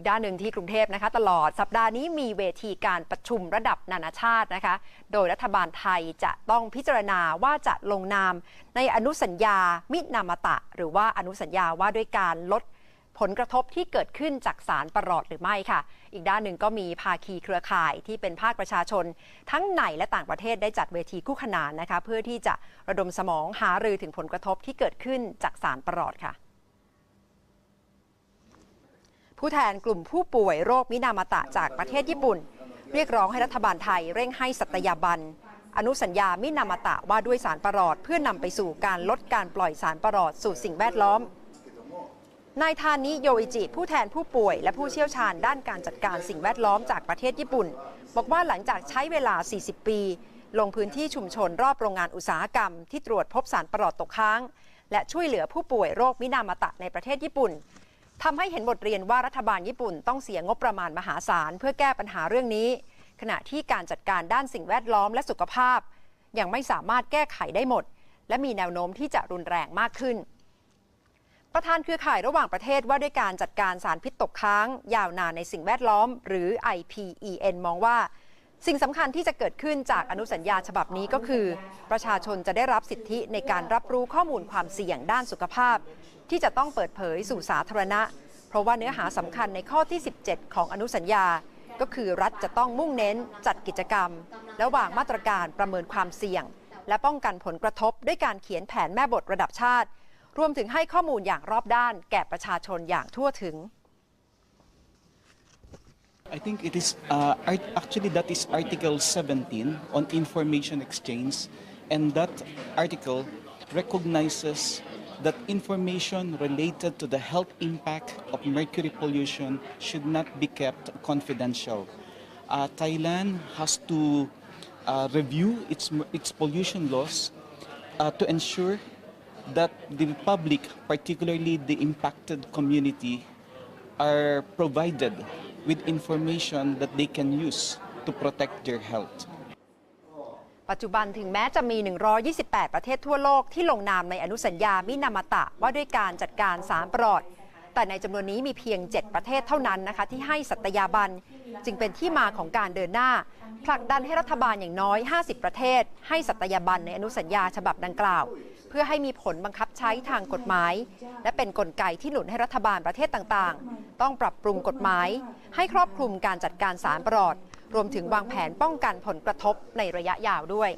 อีกด้านหนึ่งที่กรุงเทพนะคะ ตลอดสัปดาห์นี้มีเวทีการประชุมระดับนานาชาตินะคะ โดยรัฐบาลไทยจะต้องพิจารณาว่าจะลงนามในอนุสัญญามินามตะ หรือว่าอนุสัญญาว่าด้วยการลดผลกระทบที่เกิดขึ้นจากสารประหลอดหรือไม่ค่ะ อีกด้านหนึ่งก็มีภาคีเครือข่ายที่เป็นภาคประชาชน ทั้งในและต่างประเทศได้จัดเวทีคู่ขนานนะคะ เพื่อที่จะระดมสมองหารือถึงผลกระทบที่เกิดขึ้นจากสารประหลอดค่ะ ผู้แทนกลุ่มผู้ป่วยโรคมินามาตะจากประเทศญี่ปุ่น เรียกร้องให้รัฐบาลไทยเร่งให้สัตยาบัน อนุสัญญามินามาตะว่าด้วยสารประหลอด เพื่อนำไปสู่การลดการปล่อยสารประหลอดสู่สิ่งแวดล้อมนายทานิโยอิจิ ผู้แทนผู้ป่วย และผู้เชี่ยวชาญด้านการจัดการสิ่งแวดล้อมจากประเทศญี่ปุ่น บอกว่าหลังจากใช้เวลา 40 ปี ลงพื้นที่ชุมชนรอบโรงงานอุตสาหกรรม ที่ตรวจพบสารประหลอดตกค้าง และช่วยเหลือผู้ป่วยโรคมินามาตะในประเทศญี่ปุ่น ทำให้เห็นบทเรียนว่ารัฐบาลญี่ปุ่นต้องเสียงบประมาณมหาศาลเพื่อแก้ปัญหาเรื่องนี้ ขณะที่การจัดการด้านสิ่งแวดล้อมและสุขภาพ ยังไม่สามารถแก้ไขได้หมด และมีแนวโน้มที่จะรุนแรงมากขึ้น ประธานเครือข่ายระหว่างประเทศว่าด้วยการจัดการสารพิษตกค้าง ยาวนานในสิ่งแวดล้อม หรือ IPEN มองว่า สิ่งสำคัญที่จะเกิดขึ้นจากอนุสัญญาฉบับนี้ก็คือ ประชาชนจะได้รับสิทธิในการรับรู้ข้อมูลความเสี่ยงด้านสุขภาพ ที่จะต้องเปิดเผยสู่สาธารณะ เพราะว่าเนื้อหาสำคัญในข้อที่ 17 ของอนุสัญญา ก็คือรัฐจะต้องมุ่งเน้น จัดกิจกรรม และวางมาตรการประเมินความเสี่ยง และป้องกันผลกระทบ ด้วยการเขียนแผนแม่บทระดับชาติ รวมถึงให้ข้อมูลอย่างรอบด้าน แก่ประชาชนอย่างทั่วถึง I think it is uh, actually that is Article 17 on information exchange, and that article recognizes that information related to the health impact of mercury pollution should not be kept confidential. Uh, Thailand has to uh, review its its pollution laws uh, to ensure that the public, particularly the impacted community, are provided with information that they can use to protect their health. ปัจจุบันถึงแม้จะมี 128 ประเทศทั่วโลกที่ลงนามในอนุสัญญามินามาตะว่าด้วยการจัดการสารปลอด แต่ในจำนวนนี้มีเพียง 7 ประเทศเท่านั้นนะคะที่ให้สัตยาบัน จึงเป็นที่มาของการเดินหน้า ผลักดันให้รัฐบาลอย่างน้อย 50 ประเทศ ให้สัตยาบันในอนุสัญญาฉบับดังกล่าว เพื่อให้มีผลบังคับใช้ทางกฎหมาย และเป็นนกลไกที่หนุนให้รัฐบาลประเทศต่างๆ ต้องปรับปรุงกฎหมาย ให้ครอบคลุมการจัดการสารปลอด รวมถึงวางแผนป้องกันผลกระทบในระยะยาวด้วย